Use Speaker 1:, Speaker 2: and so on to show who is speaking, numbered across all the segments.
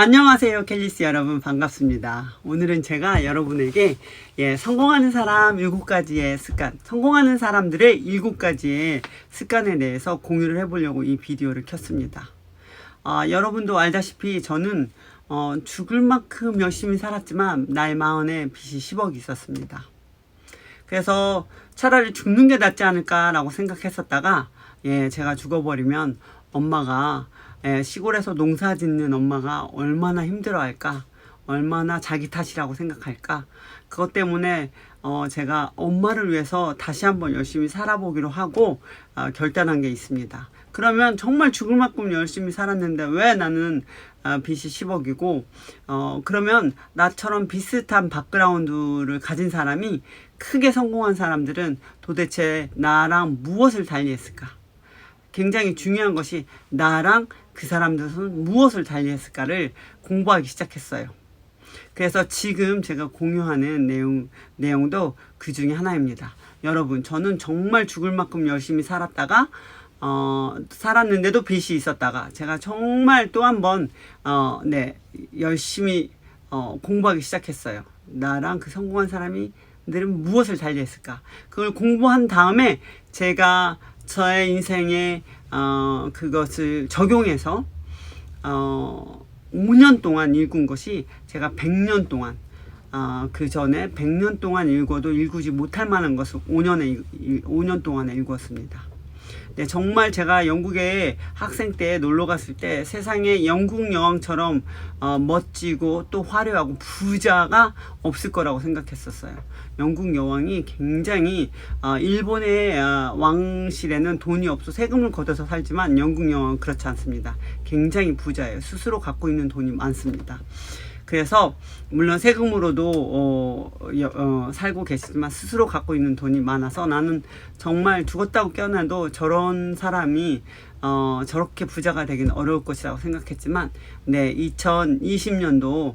Speaker 1: 안녕하세요, 켈리스 여러분. 반갑습니다. 오늘은 제가 여러분에게 예, 성공하는 사람 7가지의 습관, 성공하는 사람들의 7가지의 습관에 대해서 공유를 해보려고 이 비디오를 켰습니다. 아, 여러분도 알다시피 저는 어, 죽을 만큼 열심히 살았지만 나의 마흔에 빚이 10억이 있었습니다. 그래서 차라리 죽는 게 낫지 않을까라고 생각했었다가 예, 제가 죽어버리면 엄마가 예, 시골에서 농사 짓는 엄마가 얼마나 힘들어 할까, 얼마나 자기 탓이라고 생각할까. 그것 때문에 어, 제가 엄마를 위해서 다시 한번 열심히 살아보기로 하고 어, 결단한 게 있습니다. 그러면 정말 죽을 만큼 열심히 살았는데 왜 나는 아, 빚이 10억이고 어 그러면 나처럼 비슷한 바ck그라운드를 가진 사람이 크게 성공한 사람들은 도대체 나랑 무엇을 달리했을까? 굉장히 중요한 것이 나랑 그 사람들은 무엇을 달리했을까를 공부하기 시작했어요. 그래서 지금 제가 공유하는 내용, 내용도 그 중에 하나입니다. 여러분, 저는 정말 죽을 만큼 열심히 살았다가, 어, 살았는데도 빚이 있었다가, 제가 정말 또 한 번, 어, 네, 열심히, 어, 공부하기 시작했어요. 나랑 그 성공한 사람이 들은 무엇을 달리했을까? 그걸 공부한 다음에 제가 저의 인생에, 어, 그것을 적용해서, 어, 5년 동안 읽은 것이 제가 100년 동안 아, 그 전에 100년 동안 읽어도 읽지 못할 만한 것을 5년에 5년 동안에 읽었습니다. 네, 정말 제가 영국에 학생 때 놀러 갔을 때 세상에 영국 여왕처럼 어, 멋지고 또 화려하고 부자가 없을 거라고 생각했었어요. 영국 여왕이 굉장히 어, 일본의 어, 왕실에는 돈이 없어 세금을 걷어서 살지만 영국 여왕은 그렇지 않습니다. 굉장히 부자예요. 스스로 갖고 있는 돈이 많습니다. 그래서 물론 세금으로도 어, 여- 어, 살고 계시지만 스스로 갖고 있는 돈이 많아서 나는 정말 죽었다고 깨어나도 저런 사람이 어, 저렇게 부자가 되기는 어려울 것이라고 생각했지만 네 2020년도에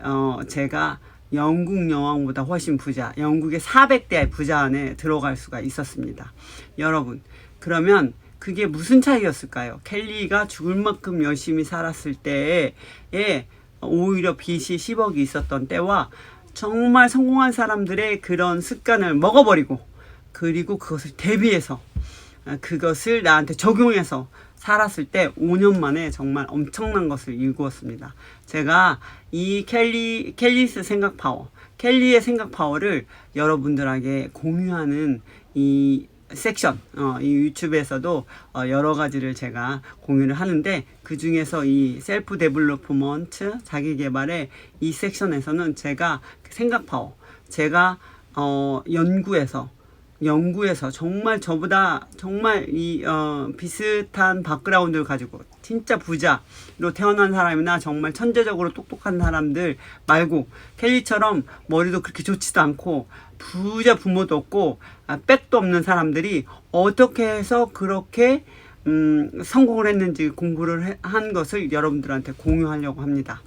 Speaker 1: 어, 제가 영국 여왕보다 훨씬 부자, 영국의 400대 부자 안에 들어갈 수가 있었습니다. 여러분, 그러면 그게 무슨 차이였을까요? 켈리가 죽을 만큼 열심히 살았을 때에 오히려 빚이 10억이 있었던 때와 정말 성공한 사람들의 그런 습관을 먹어버리고 그리고 그것을 대비해서 아, 그것을 나한테 적용해서 살았을 때 5년 만에 정말 엄청난 것을 일구었습니다. 제가 이 켈리, 켈리스 생각 파워, 켈리의 생각 파워를 여러분들에게 공유하는 이 섹션, 어, 이 유튜브에서도 어, 여러 가지를 제가 공유를 하는데 그 중에서 이 셀프 데블로프먼트 자기 개발의 이 섹션에서는 제가 그 생각 파워, 제가 어, 연구에서 연구에서 정말 저보다 정말 이 어, 비슷한 바ck그라운드를 가지고 진짜 부자로 태어난 사람이나 정말 천재적으로 똑똑한 사람들 말고 켈리처럼 머리도 그렇게 좋지도 않고 부자 부모도 없고 아, 백도 없는 사람들이 어떻게 해서 그렇게 음, 성공을 했는지 공부를 해- 한 것을 여러분들한테 공유하려고 합니다.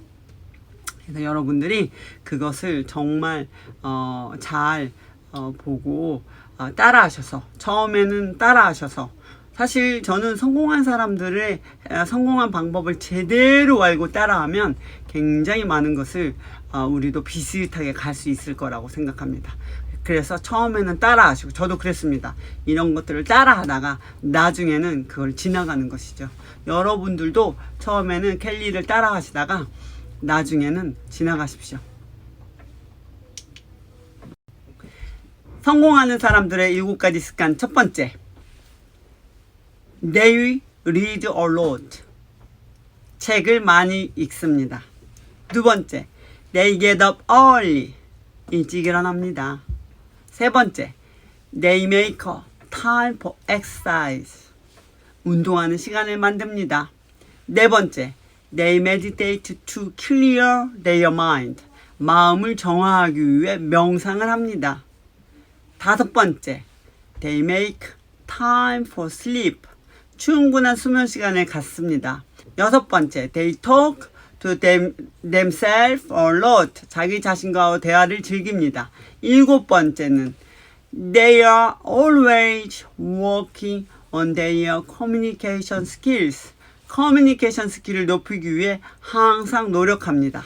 Speaker 1: 그래서 여러분들이 그것을 정말 어, 잘 어, 보고 어, 따라하셔서 처음에는 따라하셔서 사실 저는 성공한 사람들의 어, 성공한 방법을 제대로 알고 따라하면 굉장히 많은 것을 어, 우리도 비슷하게 갈 수 있을 거라고 생각합니다. 그래서 처음에는 따라하시고 저도 그랬습니다. 이런 것들을 따라하다가 나중에는 그걸 지나가는 것이죠. 여러분들도 처음에는 켈리를 따라하시다가 나중에는 지나가십시오. 성공하는 사람들의 일곱 가지 습관 첫 번째. They read a lot. 책을 많이 읽습니다. 두 번째. They get up early. 일찍 일어납니다. 세 번째. They make a time for exercise. 운동하는 시간을 만듭니다. 네 번째, they meditate to clear their mind. 마음을 정화하기 위해 명상을 합니다. 다섯 번째, they make time for sleep. 충분한 수면 시간을 갖습니다. 여섯 번째, they talk to them, themselves a lot. 자기 자신과 대화를 즐깁니다. 일곱 번째는 they are always working on their communication skills. 커뮤니케이션 스킬을 높이기 위해 항상 노력합니다.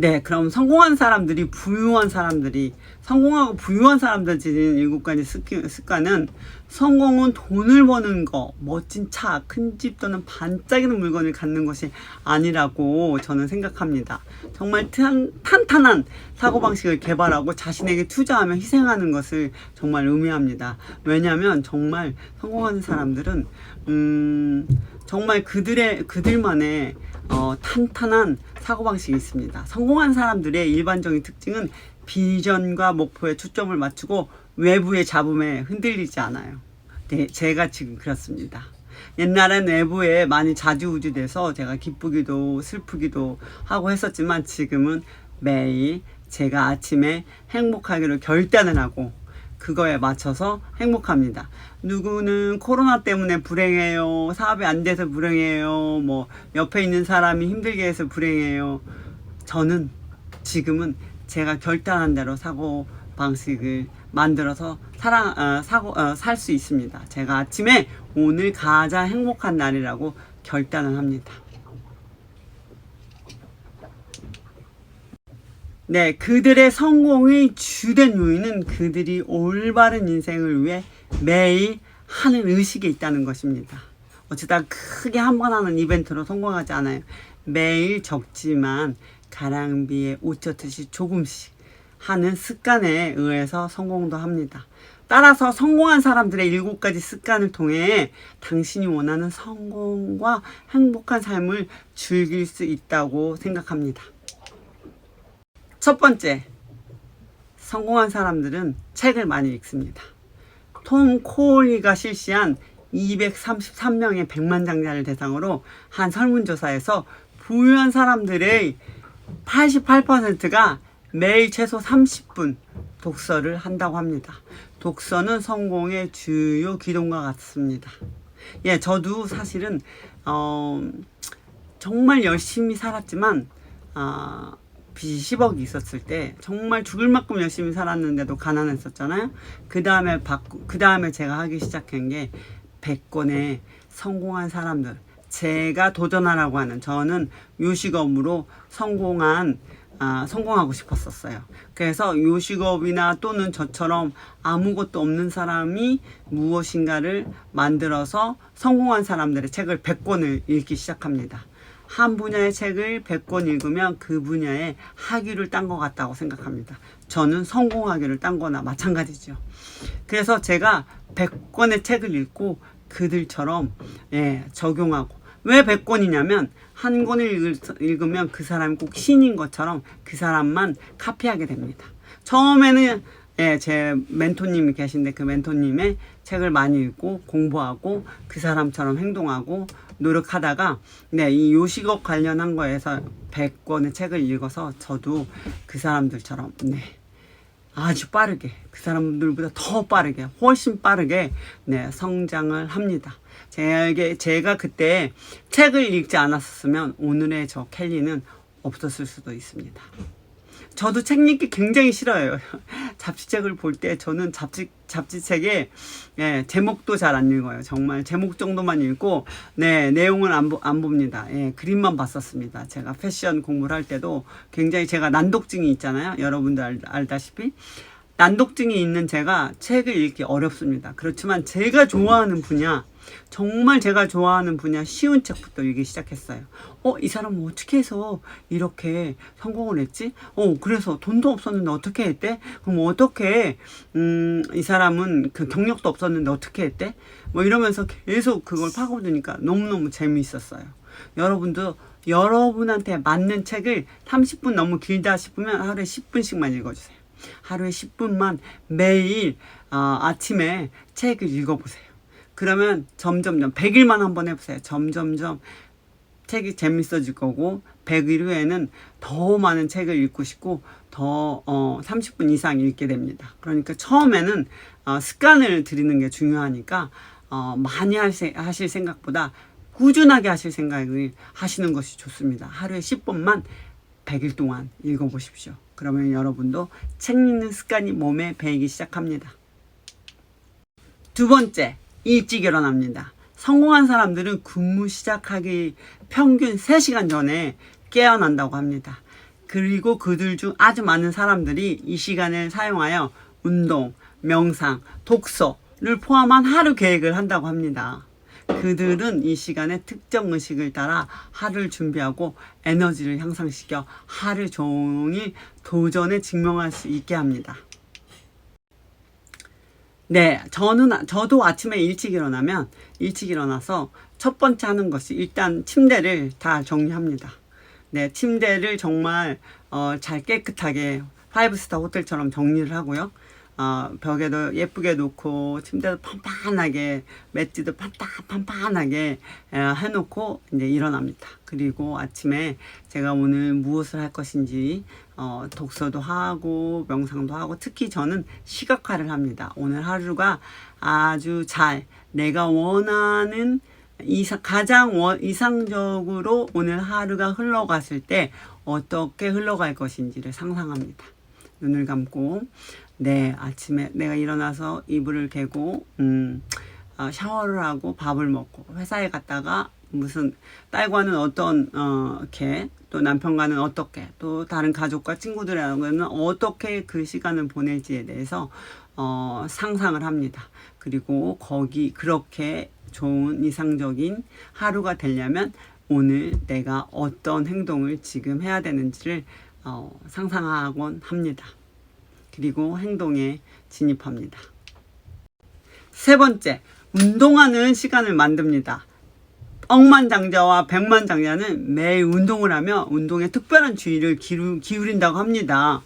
Speaker 1: 네, 그럼 성공한 사람들이 부유한 사람들이 성공하고 부유한 사람들 지닌 일곱 가지 습관은 성공은 돈을 버는 거, 멋진 차, 큰 집 또는 반짝이는 물건을 갖는 것이 아니라고 저는 생각합니다. 정말 탄, 탄탄한 사고방식을 개발하고 자신에게 투자하며 희생하는 것을 정말 의미합니다. 왜냐하면 정말 성공하는 사람들은 음, 정말 그들의 그들만의 어, 탄탄한 사고방식이 있습니다. 성공한 사람들의 일반적인 특징은 비전과 목표에 초점을 맞추고 외부의 잡음에 흔들리지 않아요. 네, 제가 지금 그렇습니다. 옛날엔 외부에 많이 자주우주돼서 제가 기쁘기도 슬프기도 하고 했었지만 지금은 매일 제가 아침에 행복하기로 결단을 하고 그거에 맞춰서 행복합니다. 누구는 코로나 때문에 불행해요. 사업이 안 돼서 불행해요. 뭐 옆에 있는 사람이 힘들게 해서 불행해요. 저는 지금은 제가 결단한 대로 사고 방식을 만들어서 사랑 어, 사고 살수 있습니다. 제가 아침에 오늘 가장 행복한 날이라고 결단을 합니다. 네, 그들의 성공의 주된 요인은 그들이 올바른 인생을 위해 매일 하는 의식에 있다는 것입니다. 어쩌다 크게 한 번 하는 이벤트로 성공하지 않아요. 매일 적지만 가랑비에 옷 젖듯이 조금씩 하는 습관에 의해서 성공도 합니다. 따라서 성공한 사람들의 일곱 가지 습관을 통해 당신이 원하는 성공과 행복한 삶을 즐길 수 있다고 생각합니다. 첫 번째, 성공한 사람들은 책을 많이 읽습니다. 톰 코올리가 실시한 233명의 백만장자를 대상으로 한 설문조사에서 부유한 사람들의 88%가 매일 최소 30분 독서를 한다고 합니다. 독서는 성공의 주요 기동과 같습니다. 예, 저도 사실은 어, 정말 열심히 살았지만 아, 빚이 10억이 있었을 때 정말 죽을 만큼 열심히 살았는데도 가난했었잖아요. 그 다음에 받고 그 다음에 제가 하기 시작한 게 100권의 성공한 사람들 제가 도전하라고 하는 저는 요식업으로 성공한 아, 성공하고 싶었었어요. 그래서 요식업이나 또는 저처럼 아무것도 없는 사람이 무엇인가를 만들어서 성공한 사람들의 책을 100권을 읽기 시작합니다. 한 분야의 책을 100권 읽으면 그 분야에 학위를 딴 것 같다고 생각합니다. 저는 성공학위를 딴 거나 마찬가지죠. 그래서 제가 100권의 책을 읽고 그들처럼 예, 적용하고 왜 100권이냐면 한 권을 읽으면 그 사람이 꼭 신인 것처럼 그 사람만 카피하게 됩니다. 처음에는 예, 제 멘토님이 계신데 그 멘토님의 책을 많이 읽고 공부하고 그 사람처럼 행동하고 노력하다가 네, 이 요식업 관련한 거에서 100권의 책을 읽어서 저도 그 사람들처럼 네. 아주 빠르게 그 사람들보다 더 빠르게 훨씬 빠르게 네, 성장을 합니다. 제게 제가 그때 책을 읽지 않았었으면 오늘의 저 켈리는 없었을 수도 있습니다. 저도 책 읽기 굉장히 싫어요. 잡지책을 볼 때 저는 잡지 잡지책에 예, 제목도 잘 안 읽어요. 정말 제목 정도만 읽고 네 내용은 안, 보, 안 봅니다. 예, 그림만 봤었습니다. 제가 패션 공부를 할 때도 굉장히 제가 난독증이 있잖아요. 여러분들 알, 알다시피 난독증이 있는 제가 책을 읽기 어렵습니다. 그렇지만 제가 좋아하는 분야 정말 제가 좋아하는 분야 쉬운 책부터 읽기 시작했어요. 어, 이 사람은 어떻게 해서 이렇게 성공을 했지? 어, 그래서 돈도 없었는데 어떻게 했대? 그럼 어떻게, 음, 이 사람은 그 경력도 없었는데 어떻게 했대? 뭐 이러면서 계속 그걸 파고드니까 너무너무 재미있었어요. 여러분도 여러분한테 맞는 책을 30분 너무 길다 싶으면 하루에 10분씩만 읽어주세요. 하루에 10분만 매일 어, 아침에 책을 읽어보세요. 그러면 점점점 100일만 한번 해보세요. 점점점 책이 재밌어질 거고 100일 후에는 더 많은 책을 읽고 싶고 더 어, 30분 이상 읽게 됩니다. 그러니까 처음에는 어, 습관을 들이는 게 중요하니까 어, 많이 하실, 하실 생각보다 꾸준하게 하실 생각을 하시는 것이 좋습니다. 하루에 10분만 100일 동안 읽어보십시오. 그러면 여러분도 책 읽는 습관이 몸에 배이기 시작합니다. 두 번째, 일찍 일어납니다. 성공한 사람들은 근무 시작하기 평균 3시간 전에 깨어난다고 합니다. 그리고 그들 중 아주 많은 사람들이 이 시간을 사용하여 운동, 명상, 독서를 포함한 하루 계획을 한다고 합니다. 그들은 이 시간에 특정 의식을 따라 하루를 준비하고 에너지를 향상시켜 하루 종일 도전에 증명할 수 있게 합니다. 네, 저는 저도 아침에 일찍 일어나면 일찍 일어나서 첫 번째 하는 것이 일단 침대를 다 정리합니다. 네, 침대를 정말 어, 잘 깨끗하게 파이브스타 호텔처럼 정리를 하고요. 어, 벽에도 예쁘게 놓고 침대도 판판하게 매트도 판판 판판하게 에, 해놓고 이제 일어납니다. 그리고 아침에 제가 오늘 무엇을 할 것인지 어, 독서도 하고 명상도 하고 특히 저는 시각화를 합니다. 오늘 하루가 아주 잘 내가 원하는 이상, 가장 원, 이상적으로 오늘 하루가 흘러갔을 때 어떻게 흘러갈 것인지를 상상합니다. 눈을 감고 네 아침에 내가 일어나서 이불을 개고 음, 어, 샤워를 하고 밥을 먹고 회사에 갔다가 무슨 딸과는 어떤 어, 이렇게 또 남편과는 어떻게 또 다른 가족과 친구들하고는 어떻게 그 시간을 보낼지에 대해서 어, 상상을 합니다. 그리고 거기 그렇게 좋은 이상적인 하루가 되려면 오늘 내가 어떤 행동을 지금 해야 되는지를 어, 상상하곤 합니다. 그리고 행동에 진입합니다. 세 번째, 운동하는 시간을 만듭니다. 억만장자와 백만장자는 매일 운동을 하며 운동에 특별한 주의를 기울, 기울인다고 합니다.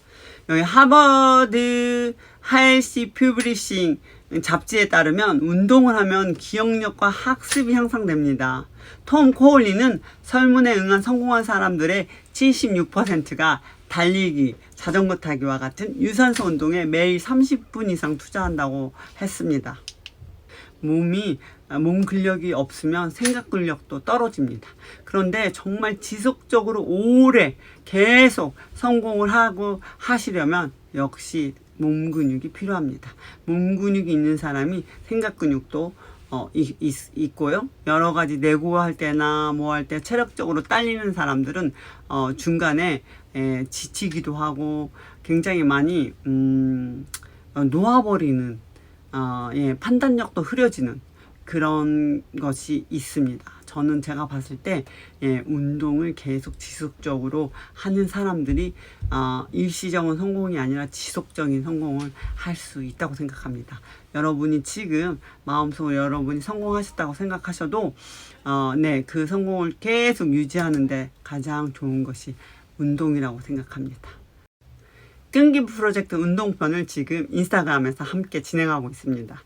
Speaker 1: 여기 하버드 하일시 퓨브리싱 잡지에 따르면 운동을 하면 기억력과 학습이 향상됩니다. 톰 코올리는 설문에 응한 성공한 사람들의 76%가 달리기, 자전거 타기와 같은 유산소 운동에 매일 30분 이상 투자한다고 했습니다. 몸이 몸 근력이 없으면 생각 근력도 떨어집니다. 그런데 정말 지속적으로 오래 계속 성공을 하고 하시려면 역시 몸 근육이 필요합니다. 몸 근육이 있는 사람이 생각 근육도 어, 있, 있, 있 고요. 여러 가지 내고할 때나 뭐 할 때 체력적으로 딸리는 사람들은 어, 중간에 에, 지치기도 하고 굉장히 많이 음, 어, 놓아버리는 어, 예, 판단력도 흐려지는 그런 것이 있습니다. 저는 제가 봤을 때 예, 운동을 계속 지속적으로 하는 사람들이 어, 일시적인 성공이 아니라 지속적인 성공을 할 수 있다고 생각합니다. 여러분이 지금 마음속으로 여러분이 성공하셨다고 생각하셔도 어, 네, 그 성공을 계속 유지하는데 가장 좋은 것이 운동이라고 생각합니다. 끈기 프로젝트 운동편을 지금 인스타그램에서 함께 진행하고 있습니다.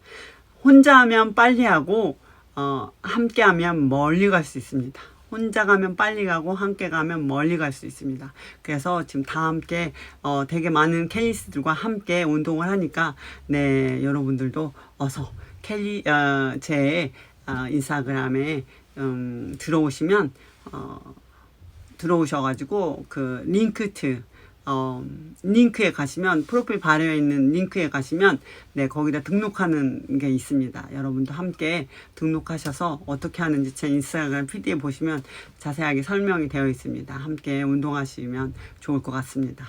Speaker 1: 혼자 하면 빨리 하고 어, 함께 하면 멀리 갈 수 있습니다. 혼자 가면 빨리 가고 함께 가면 멀리 갈 수 있습니다. 그래서 지금 다 함께 어, 되게 많은 캘리스들과 함께 운동을 하니까 네 여러분들도 어서 캘리 어, 제 어, 인스타그램에 음, 들어오시면 어, 들어오셔가지고 그 링크트 어, 링크에 가시면 프로필 발효에 있는 링크에 가시면 네 거기다 등록하는 게 있습니다. 여러분도 함께 등록하셔서 어떻게 하는지 제 인스타그램 피드에 보시면 자세하게 설명이 되어 있습니다. 함께 운동하시면 좋을 것 같습니다.